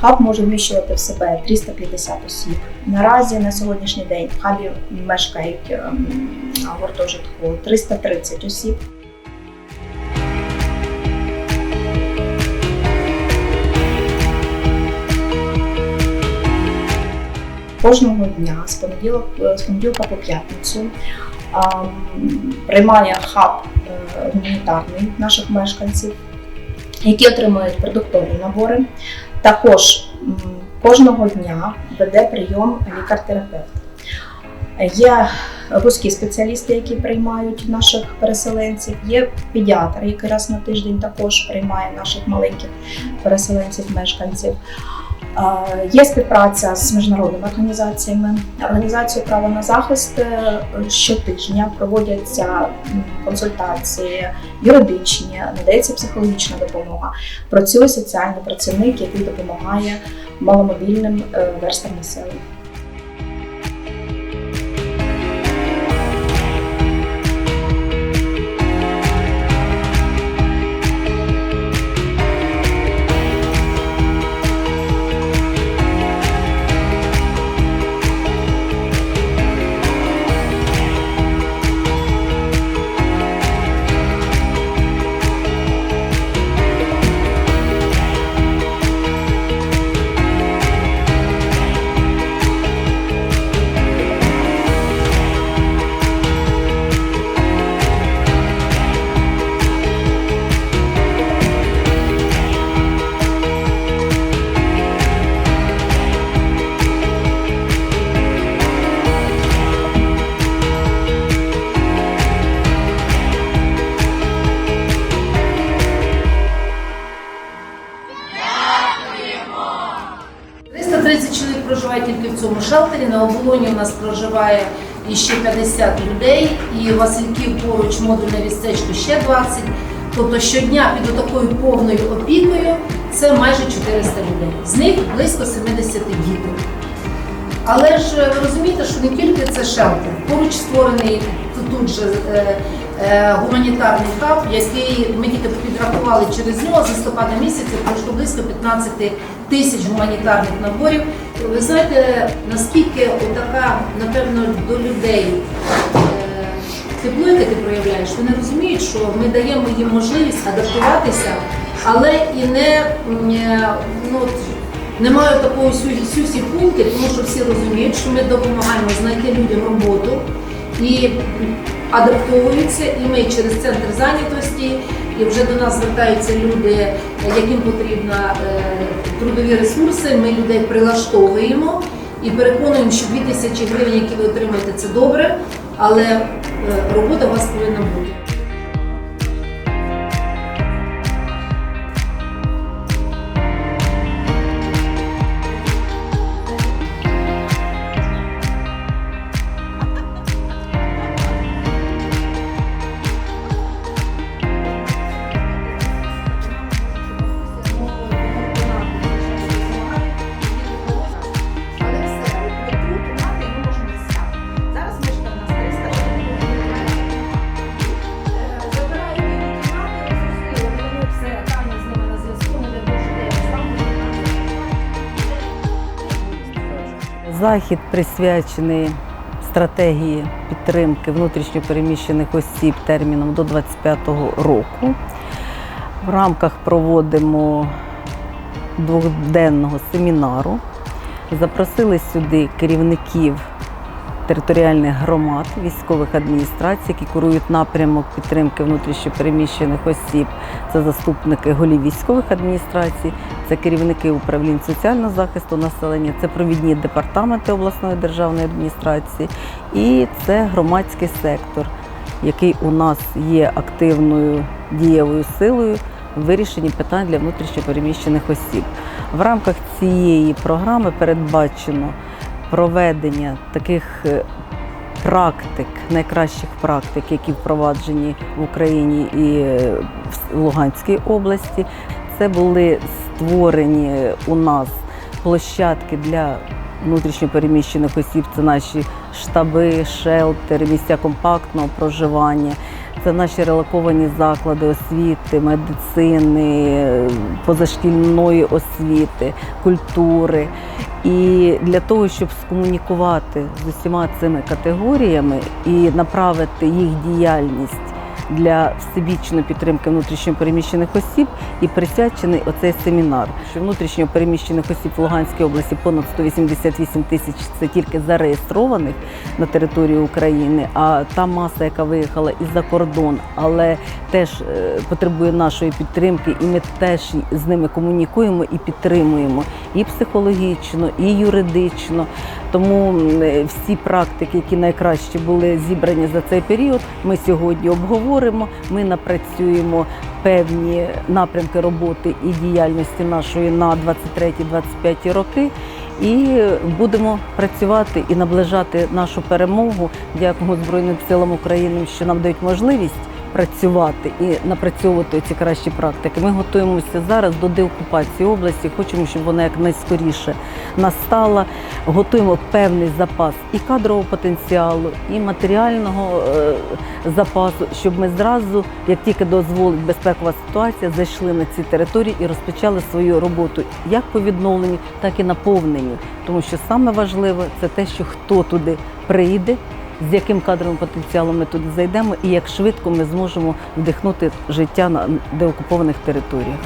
Хаб може вміщувати в себе 350 осіб. Наразі на сьогоднішній день в хабі мешкають ем, гуртожитку 330 осіб. Кожного дня з понеділок з понеділка по п'ятницю приймає хаб е, гуманітарний наших мешканців, які отримують продуктові набори. Також кожного дня веде прийом лікар-терапевт. Є руські спеціалісти, які приймають наших переселенців. Є педіатр, який раз на тиждень також приймає наших маленьких переселенців-мешканців. Є співпраця з міжнародними організаціями. Організацією право на захист е, щотижня проводяться консультації юридичні, надається психологічна допомога. Працює соціальний працівник, який допомагає маломобільним е, верстам населення. – шелтері. На оболоні у нас проживає іще 50 людей, і Васильків поруч модульне містечко ще 20. Тобто щодня під такою повною опікою це майже 400 людей. З них близько 70 дітей. Але ж е, ви розумієте, що не тільки це шелтер. Поруч створений тут же е, е, гуманітарний хаб, який ми тільки підрахували через нього з листопада місяця пройшло близько 15 тисяч гуманітарних наборів. Ви знаєте, наскільки така, напевно, до людей е, тепло, яке ти проявляєш, вони розуміють, що ми даємо їм можливість адаптуватися, але і не е, ну, от, не маю такого сюсі пункти, тому що всі розуміють, що ми допомагаємо знайти людям роботу і адаптовуються, і ми через центр зайнятості, і вже до нас звертаються люди, яким потрібно е, трудові ресурси. Ми людей прилаштовуємо і переконуємо, що 2 тисячі гривень, які ви отримаєте, це добре, але е, робота у вас повинна бути. Захід присвячений стратегії підтримки внутрішньопереміщених осіб терміном до 25-го року. В рамках проводимо двохденного семінару. Запросили сюди керівників територіальних громад, військових адміністрацій, які курують напрямок підтримки внутрішньопереміщених осіб. Це заступники голів військових адміністрацій, це керівники управлінь соціального захисту населення, це провідні департаменти обласної державної адміністрації і це громадський сектор, який у нас є активною дієвою силою вирішенні питань для внутрішньопереміщених осіб. В рамках цієї програми передбачено проведення таких е, практик, найкращих практик, які впроваджені в Україні і е, в Луганській області. Це були створені у нас площадки для внутрішньопереміщених осіб, це наші штаби, шелтери, місця компактного проживання. Це наші релоковані заклади освіти, медицини, позашкільної освіти, культури. І для того, щоб скомунікувати з усіма цими категоріями і направити їх діяльність для всебічної підтримки внутрішньопереміщених осіб і присвячений оцей семінар. Що внутрішньопереміщених осіб в Луганській області понад 188 тисяч це тільки зареєстрованих на території України, а та маса, яка виїхала і за кордон, але теж е, потребує нашої підтримки, і ми теж з ними комунікуємо і підтримуємо і психологічно, і юридично. Тому е, всі практики, які найкраще були зібрані за цей період, ми сьогодні обговоримо. Ми напрацюємо певні напрямки роботи і діяльності нашої на 23-25 роки. І будемо працювати і наближати нашу перемогу. Дякуємо Збройним силам України, що нам дають можливість працювати і напрацьовувати ці кращі практики. Ми готуємося зараз до деокупації області. Хочемо, щоб вона якнайскоріше настала. Готуємо певний запас і кадрового потенціалу, і матеріального е, запасу, щоб ми зразу, як тільки дозволить безпекова ситуація, зайшли на ці території і розпочали свою роботу як по відновленню, так і наповненню. Тому що саме важливе це те, що хто туди прийде, з яким кадровим потенціалом ми туди зайдемо, і як швидко ми зможемо вдихнути життя на деокупованих територіях.